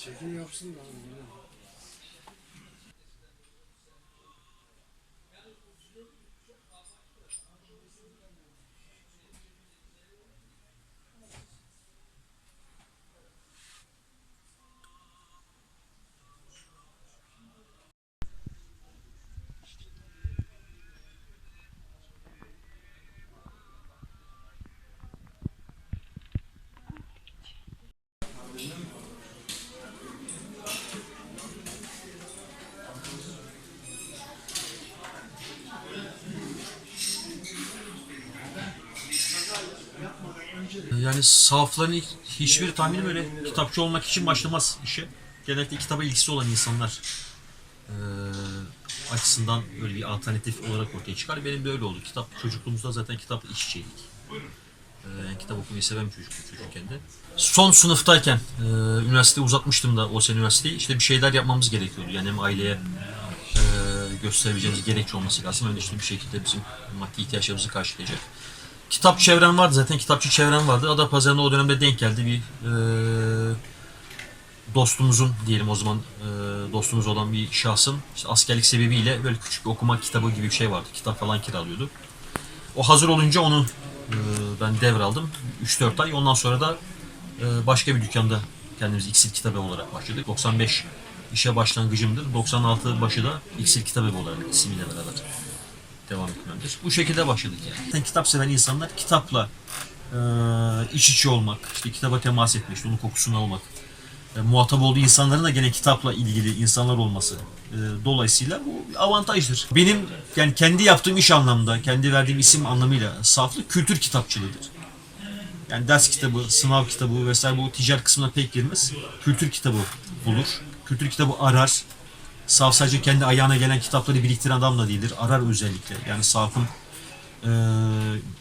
재주이 없습니다. Yani safların hiçbir tahminim öyle kitapçı olmak için başlamaz işe. Genellikle kitaba ilgisi olan insanlar eee, açısından böyle bir alternatif olarak ortaya çıkar. Benim de öyle oldu. Kitap çocukluğumuzda zaten kitapla iç içeydik. Yani kitap okumayı seven çocuktum çocukken de. Son sınıftayken eee üniversite uzatmıştım da o sene üniversiteyi. İşte bir şeyler yapmamız gerekiyordu. Yani hem aileye eee gösterebileceğimiz gerekçe olması lazım. Hem de işte bir şekilde bizim maddi ihtiyaçlarımızı karşılayacak. Kitap çevrem vardı zaten kitapçı çevrem vardı. Adapazarı'na o dönemde denk geldi bir eee, dostumuzun diyelim o zaman eee, dostumuz olan bir şahsın işte askerlik sebebiyle böyle küçük bir okuma kitabı gibi bir şey vardı. Kitap falan kiralıyordu. O hazır olunca onu eee, ben devraldım. 3-4 ay. Ondan sonra da eee, başka bir dükkanda kendimiz iksir kitabı olarak başladık. 95 işe başlangıcımdır. 96 başı da iksir kitabı olarak ismiyle beraber devam etmemdir. Bu şekilde başladık yani. Zaten kitap seven insanlar kitapla e, iç içe olmak, işte kitaba temas etmek, işte onun kokusunu almak, e, muhatap olduğu insanların da gene kitapla ilgili insanlar olması e, dolayısıyla bu bir avantajdır. Benim yani kendi yaptığım iş anlamda, kendi verdiğim isim anlamıyla saflık kültür kitapçılığıdır. Yani ders kitabı, sınav kitabı vesaire bu ticaret kısmına pek girmez. Kültür kitabı bulur. Kültür kitabı arar. Saf sadece kendi ayağına gelen kitapları biriktiren adam da değildir. Arar özellikle. Yani Saf'ın e,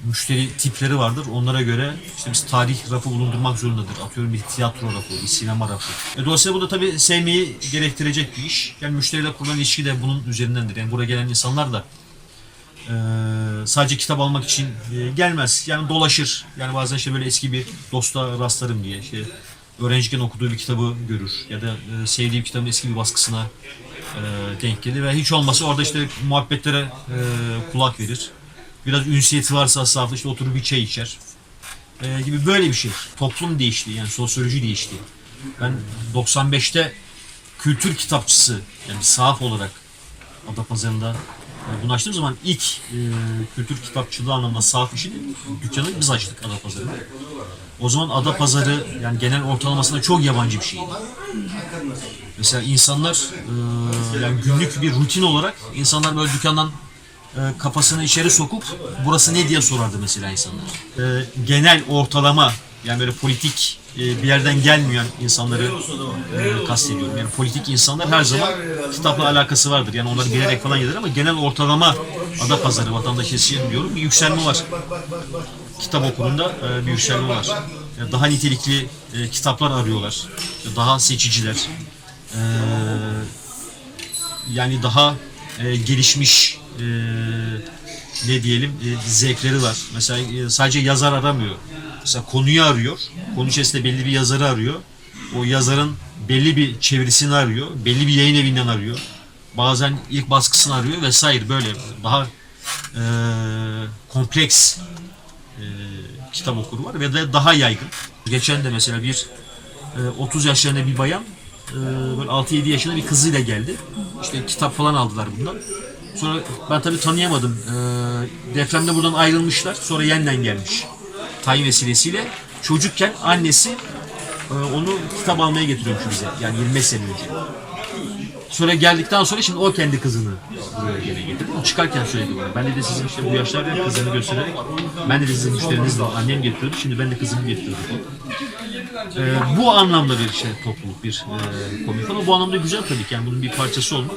müşteri tipleri vardır. Onlara göre işte biz tarih rafı bulundurmak zorundadır. Atıyorum bir tiyatro rafı, bir sinema rafı. E, dolayısıyla bu da tabii sevmeyi gerektirecek bir iş. Yani müşteriyle kurulan ilişki de bunun üzerindendir. Yani buraya gelen insanlar da e, sadece kitap almak için e, gelmez. Yani dolaşır. Yani bazen işte böyle eski bir dosta rastlarım diye. işte öğrenciyken okuduğu bir kitabı görür. Ya da e, sevdiği bir kitabın eski bir baskısına e, denk gelir. Ve hiç olmasa orada işte muhabbetlere e, kulak verir. Biraz ünsiyeti varsa safta işte oturup bir çay içer. E, gibi böyle bir şey. Toplum değişti. Yani sosyoloji değişti. Ben 95'te kültür kitapçısı yani sahaf olarak Adapazarı'nda açtığım zaman ilk e, kültür kitapçılığı anlamında sahaf işini dükkanı biz açtık Adapazarı'nda. O zaman Adapazarı yani genel ortalamasında çok yabancı bir şeydi. Mesela insanlar e, yani günlük bir rutin olarak insanlar böyle dükkandan e, kafasını içeri sokup burası ne diye sorardı mesela insanlar. E, genel ortalama yani böyle politik e, bir yerden gelmeyen insanları e, kastediyorum. Yani politik insanlar her zaman kitapla alakası vardır. Yani onları bilerek falan gelir ama genel ortalama ada pazarı vatandaş için diyorum bir yükselme var. Kitap okulunda e, bir yükselme var. Yani daha nitelikli e, kitaplar arıyorlar. Daha seçiciler. E, yani daha e, gelişmiş e, ne diyelim e, zevkleri var. Mesela e, sadece yazar aramıyor. Mesela konuyu arıyor. Konu içerisinde belli bir yazarı arıyor. O yazarın belli bir çevirisini arıyor. Belli bir yayın evinden arıyor. Bazen ilk baskısını arıyor vesaire böyle daha e, kompleks e, kitap okuru var ve de daha yaygın. Geçen de mesela bir e, 30 yaşlarında bir bayan e, böyle 6-7 yaşında bir kızıyla geldi. İşte kitap falan aldılar bundan. Sonra ben tabii tanıyamadım. E, depremde buradan ayrılmışlar. Sonra yeniden gelmiş. Tayin. Çocukken annesi e, onu kitap almaya getiriyormuş bize. Yani 25 sene önce. Sonra geldikten sonra şimdi o kendi kızını buraya gene getirdi. O çıkarken söyledi bana. Ben de sizin işte bu yaşlarda kızını göstererek ben de sizin müşterinizle annem getiriyordu. Şimdi ben de kızımı getiriyorum. Ee, bu anlamda bir işte topluluk, bir e, komik ama bu anlamda güzel tabii ki yani bunun bir parçası olmak.